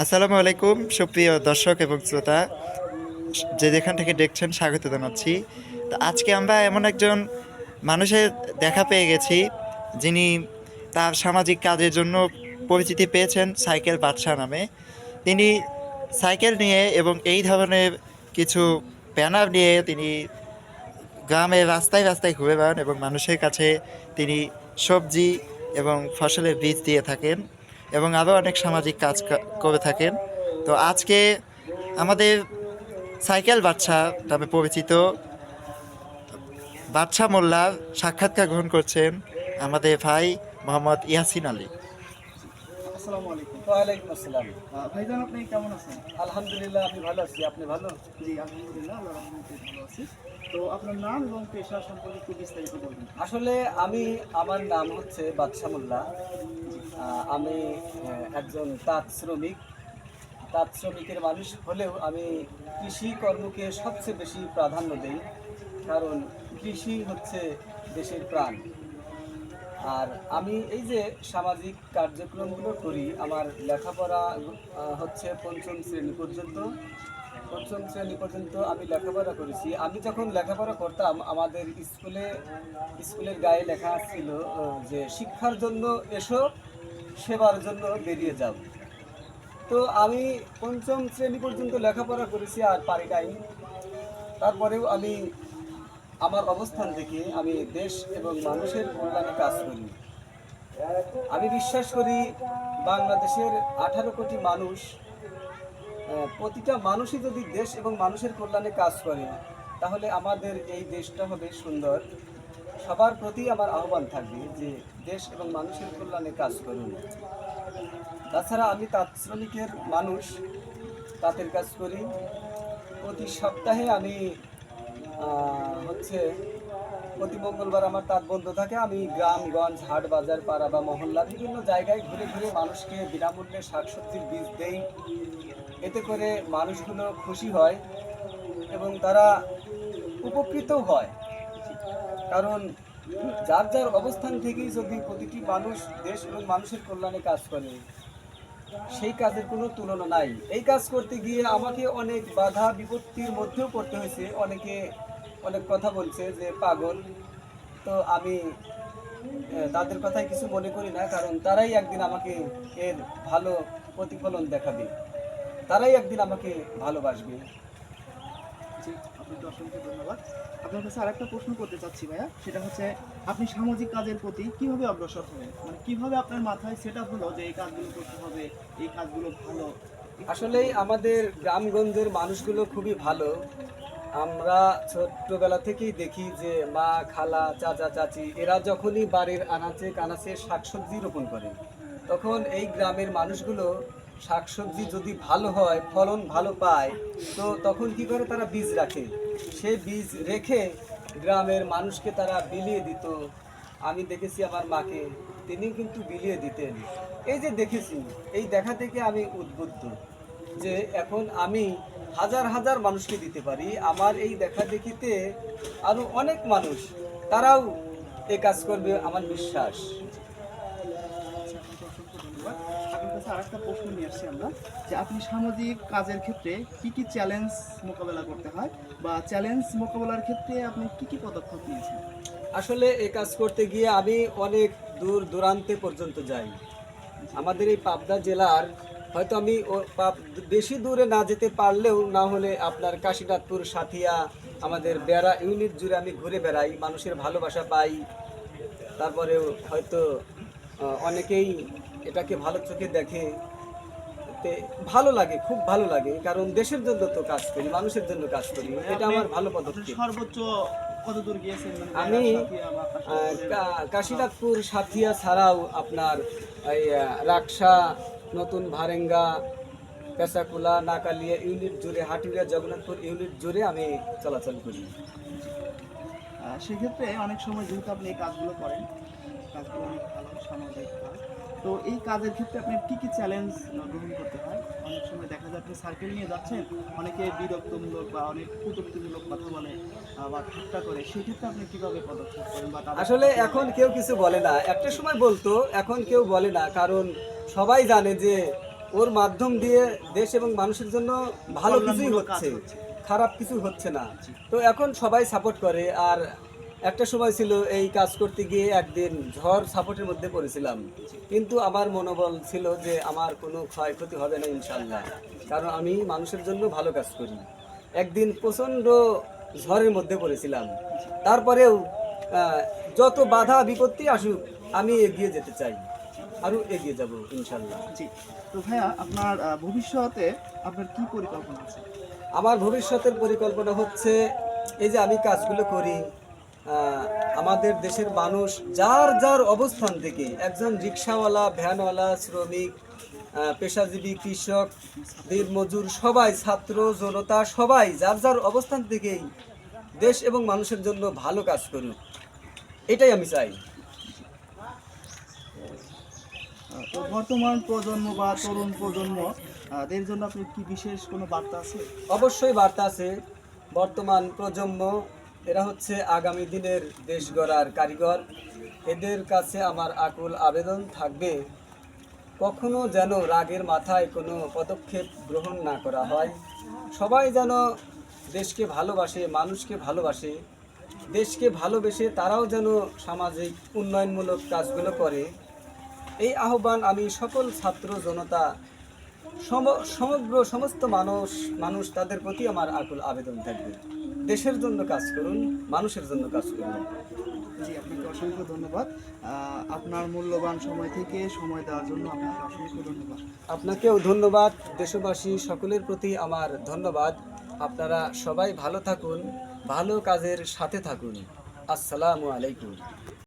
আসসালামু আলাইকুম, সুপ্রিয় দর্শক এবং শ্রোতা। যে যেখান থেকে দেখছেন, স্বাগত জানাচ্ছি। তো আজকে আমরা এমন একজন মানুষের দেখা পেয়ে গেছি, যিনি তার সামাজিক কাজের জন্য পরিচিতি পেয়েছেন সাইকেল বাদশাহ নামে। তিনি সাইকেল নিয়ে এবং এই ধরনের কিছু ব্যানার নিয়ে তিনি গ্রামে রাস্তায় রাস্তায় ঘুরে বেড়ান এবং মানুষের কাছে তিনি সবজি এবং ফসলের বীজ দিয়ে থাকেন। এবং আরও অনেক সামাজিক কাজ করে থাকেন। তো আজকে আমাদের সাইকেল বাদশা নামে পরিচিত বাদশা মোল্লার সাক্ষাৎকার গ্রহণ করছেন আমাদের ভাই মোহাম্মদ ইয়াসিন আলী। আসসালামু আলাইকুম। ওয়ালাইকুম আসসালাম। ভাইজান আপনি কেমন আছেন? আলহামদুলিল্লাহ আমি ভালো আছি। আপনি ভালো? জি আলহামদুলিল্লাহ আল্লাহ রহমতে ভালো আছি। তো আপনার নাম এবং পেশা সম্পর্কে একটু বিস্তারিত বলবেন। আসলে আমি আমার নাম হচ্ছে বাদশা মোল্লা। আমি একজন তাঁত শ্রমিক। তাঁত শ্রমিকের মানুষ হলেও আমি কৃষি কর্মকে সবচেয়ে বেশি প্রাধান্য দিই। কারণ কৃষি হচ্ছে দেশের প্রাণ। আর আমি এই যে সামাজিক কার্যক্রমগুলো করি, আমার লেখাপড়া হচ্ছে পঞ্চম শ্রেণি পর্যন্ত, পঞ্চম শ্রেণি পর্যন্ত আমি লেখাপড়া করেছি। আমি যখন লেখাপড়া করতাম, আমাদের স্কুলে, স্কুলের গায়ে লেখা ছিল যে শিক্ষার জন্য এসো, সেবার জন্য বেরিয়ে যাও। তো আমি পঞ্চম শ্রেণি পর্যন্ত লেখাপড়া করেছি আর পারি নাই। তারপরেও আমি আমার অবস্থান থেকে আমি দেশ এবং মানুষের কল্যাণে কাজ করি। আমি বিশ্বাস করি বাংলাদেশের আঠারো কোটি মানুষ প্রতিটা মানুষই যদি দেশ এবং মানুষের কল্যাণে কাজ করে, তাহলে আমাদের এই দেশটা হবে সুন্দর। সবার প্রতি আমার আহ্বান থাকবে যে দেশ এবং মানুষের কল্যাণে কাজ করুন। তাছাড়া আমি তাঁত শ্রমিকের মানুষ, তাঁতের কাজ করি। প্রতি সপ্তাহে আমি হচ্ছে প্রতি মঙ্গলবার আমার তাঁত বন্ধ থাকে। আমি গ্রামগঞ্জ হাট বাজার পাড়া বা মহল্লা বিভিন্ন জায়গায় ঘুরে ঘুরে মানুষকে বিনামূল্যে শাকসবজির বীজ দেই। এতে করে মানুষগুলো খুশি হয় এবং তারা উপকৃতও হয়। কারণ যার যার অবস্থান থেকেই যদি প্রতিটি মানুষ দেশ এবং মানুষের কল্যাণে কাজ করে সেই কাজের কোনো তুলনা নাই। এই কাজ করতে গিয়ে আমাকে অনেক বাধা বিপত্তির মধ্যেও করতে হয়েছে। অনেকে অনেক কথা বলছে যে, পাগল। তো আমি তাদের কথায় কিছু মনে করি না, কারণ তারাই একদিন আমাকে এর ভালো প্রতিফলন দেখাবে। তারাই একদিন আমাকে ভালোবাসবে। জি আপনাকে অসংখ্য ধন্যবাদ। আপনার কাছে আরেকটা প্রশ্ন করতে চাচ্ছি ভাইয়া, সেটা হচ্ছে, আপনি সামাজিক কাজের প্রতি কীভাবে অগ্রসর হলেন মানে কীভাবে আপনার মাথায় সেটা হলো যে এই কাজগুলো করতে হবে, এই কাজগুলো ভালো? আসলেই আমাদের গ্রামগঞ্জের মানুষগুলো খুবই ভালো। আমরা ছোট্টবেলা থেকেই দেখি যে মা, খালা, চাচা, চাচি, এরা যখনই বাড়ির আনাচে কানাচে শাকসবজি রোপণ করে, তখন এই গ্রামের মানুষগুলো শাকসবজি যদি ভালো হয়, ফলন ভালো পায়, তো তখন কি করে তারা বীজ রাখে? সে বীজ রেখে গ্রামের মানুষকে তারা বিলিয়ে দিত। আমি দেখেছি আমার মাকে, তিনি কিন্তু বিলিয়ে দিতেন। এই যে দেখেছি, এই দেখা থেকে আমি উদ্বুদ্ধ যে এখন আমি হাজার হাজার মানুষকে দিতে পারি। আমার এই দেখা দেখিতে আরও অনেক মানুষ, তারাও এ কাজ করবে, আমার বিশ্বাস। অসংখ্য ধন্যবাদ। আপনার কাছে আরেকটা প্রশ্ন নিয়ে আসছি আমরা যে আপনি সামাজিক কাজের ক্ষেত্রে কি কি চ্যালেঞ্জ মোকাবেলা করতে হয় বা চ্যালেঞ্জ মোকাবেলার ক্ষেত্রে আপনি কি কি পদক্ষেপ নিয়েছেন? আসলে এই কাজ করতে গিয়ে আমি অনেক দূর দূরান্তে পর্যন্ত যাই। আমাদের এই পাবনা জেলার হয়তো আমি বেশি দূরে না যেতে পারলেও না হলে আপনার কাশীনাথপুর সাথিয়া আমাদের বেড়া ইউনিট জুড়ে আমি ঘুরে বেড়াই মানুষের ভালোবাসা পাই। তারপরে হয়তো অনেকেই এটাকে ভালো চোখে দেখে তে ভালো লাগে খুব ভালো লাগে কারণ দেশের জন্য তো কাজ করি মানুষের জন্য কাজ করি এটা আমার ভালো পদক্ষেপ। সর্বোচ্চ কত দূর গিয়েছেন? মানে আমি, কাশীনাথপুর? সাথিয়া ছাড়াও আপনার এই রাকসা নতুন ভারেঙ্গা পেশাকুলা নাকালিয়া ইউনিট জুড়ে হাটুরিয়া জগন্নাথপুর ইউনিট জুড়ে আমি চলাচল করি। সেক্ষেত্রে অনেক সময় যেহেতু আপনি এই কাজগুলো করেন কাজগুলো অনেক ভালো সামাজিক কাজ তো এই কাজের ক্ষেত্রে আপনি কি কি চ্যালেঞ্জ গ্রহণ করতে হয়? অনেক সময় দেখা যায় আপনি সার্কেল নিয়ে যাচ্ছেন অনেকে বিরক্তমূলক বা অনেক কটূক্তিমূলক কথা বলে বা ঠাট্টা করে। সেই ক্ষেত্রে আপনি কীভাবে পদক্ষেপ করেন বা আসলে এখন কেউ কিছু বলে না। একটা সময় বলতো এখন কেউ বলে না কারণ সবাই জানে যে ওর মাধ্যম দিয়ে দেশ এবং মানুষের জন্য ভালো কিছুই হচ্ছে। খারাপ কিছু হচ্ছে না। তো এখন সবাই সাপোর্ট করে আর একটা সময় ছিল এই কাজ করতে গিয়ে একদিন ঝড় সাপোর্টের মধ্যে পড়েছিলাম। কিন্তু আমার মনোবল ছিল যে আমার কোনো ক্ষয়ক্ষতি হবে না ইনশাল্লাহ কারণ আমি মানুষের জন্য ভালো কাজ করি। একদিন প্রচণ্ড ঝড়ের মধ্যে পড়েছিলাম। তারপরেও যত বাধা বিপত্তি আসুক আমি এগিয়ে যেতে চাই। আরও এগিয়ে যাব ইনশাল্লাহ জি। তো ভাইয়া আপনার ভবিষ্যতে আপনার কি পরিকল্পনা আছে? আমার ভবিষ্যতের পরিকল্পনা হচ্ছে এই যে আমি কাজগুলো করি আমাদের দেশের মানুষ যার যার অবস্থান থেকে একজন রিক্সাওয়ালা ভ্যানওয়ালা শ্রমিক পেশাজীবী কৃষক দিন মজুর সবাই ছাত্র জনতা সবাই যার যার অবস্থান থেকেই দেশ এবং মানুষের জন্য ভালো কাজ করুক। এটাই আমি চাই। তো বর্তমান প্রজন্ম বা তরুণ প্রজন্ম এর জন্য আপনার কি বিশেষ কোনো বার্তা আছে? অবশ্যই বার্তা আছে। বর্তমান প্রজন্ম এরা হচ্ছে আগামী দিনের দেশ গড়ার কারিগর। এদের কাছে আমার আকুল আবেদন থাকবে, কখনো যেন রাগের মাথায় কোনো পদক্ষেপ গ্রহণ না করা হয়। সবাই যেন দেশকে ভালোবাসে, মানুষকে ভালোবাসে, দেশকে ভালোবেসে তারাও যেন সামাজিক উন্নয়নমূলক কাজগুলো করে। এই আহ্বান আমি সকল ছাত্র, জনতা, সম- সমগ্র সমস্ত মানুষ মানুষ তাদের প্রতি আমার আকুল আবেদন থাকবে। দেশের জন্য কাজ করুন মানুষের জন্য কাজ করুন। জি আপনাকে অসংখ্য ধন্যবাদ। আপনার মূল্যবান সময় থেকে সময় দেওয়ার জন্য আপনাকে অসংখ্য ধন্যবাদ। আপনাকেও ধন্যবাদ। দেশবাসী সকলের প্রতি আমার ধন্যবাদ। আপনারা সবাই ভালো থাকুন ভালো কাজের সাথে থাকুন। আসসালামু আলাইকুম।